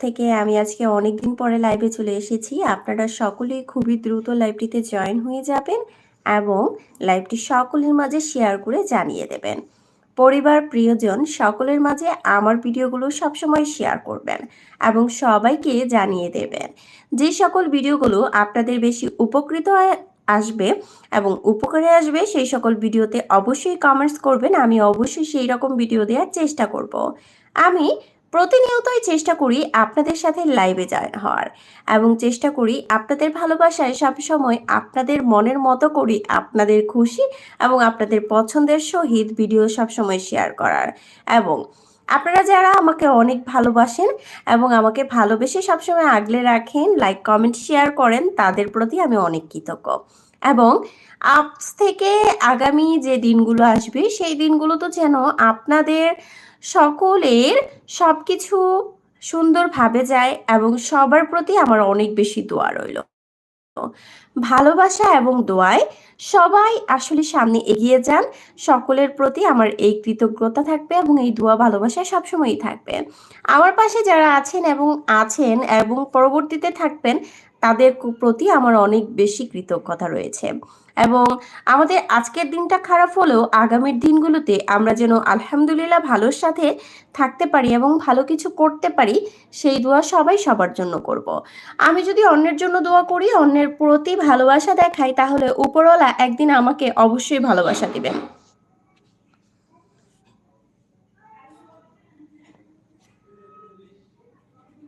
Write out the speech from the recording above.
থেকে আমি আজকে অনেক দিন পরে লাইভে চলে এসেছি। আপনারা সকলেই খুবই দ্রুত লাইভটিতে জয়েন হয়ে যাবেন এবং লাইভটি সকলের মাঝে শেয়ার করে জানিয়ে দেবেন। পরিবার, প্রিয়জন সকলের মাঝে আমার ভিডিওগুলো সবসময় শেয়ার করবেন এবং সবাইকে জানিয়ে দেবেন। যে সকল ভিডিওগুলো আপনাদের বেশি উপকৃত আসবে এবং উপকারে আসবে, সেই সকল ভিডিওতে অবশ্যই কমেন্টস করবেন। আমি অবশ্যই সেই রকম ভিডিও দেওয়ার চেষ্টা করব। আমি প্রতিনিয়তই চেষ্টা করি আপনাদের সাথে লাইভে হওয়ার এবং চেষ্টা করি আপনাদের ভালোবাসায় সবসময় আপনাদের মনের মতো করি আপনাদের খুশি এবং আপনাদের পছন্দের সহিত ভিডিও সবসময় শেয়ার করার। এবং আপনারা যারা আমাকে অনেক ভালোবাসেন এবং আমাকে ভালোবেসে সবসময় আগলে রাখেন লাইক কমেন্ট শেয়ার করেন, তাদের প্রতি আমি অনেক কৃতজ্ঞ। এবং আজ থেকে আগামী যে দিনগুলো আসবে, সেই দিনগুলো তো যেন আপনাদের সকলের সব কিছু সুন্দরভাবে যায় এবং সবার প্রতি আমার অনেক বেশি দোয়া রইল। ভালোবাসা এবং দোয়ায় সবাই আসলে সামনে এগিয়ে যান, সকলের প্রতি আমার এই কৃতজ্ঞতা থাকবে এবং এই দোয়া ভালোবাসা সবসময়ই থাকবে। আমার পাশে যারা আছেন এবং আছেন এবং পরবর্তীতে থাকবেন, তাদের প্রতি আমার অনেক বেশি কৃতজ্ঞতা রয়েছে। এবং আমাদের আজকের দিনটা খারাপ হলেও আগামীর দিনগুলোতে আমরা যেন আলহামদুলিল্লাহ ভালোর সাথে থাকতে পারি এবং ভালো কিছু করতে পারি, সেই দোয়া সবাই সবার জন্য করব। আমি যদি অন্যের জন্য দোয়া করি, অন্যের প্রতি ভালোবাসা দেখাই, তাহলে উপরওয়ালা একদিন আমাকে অবশ্যই ভালোবাসা দিবেন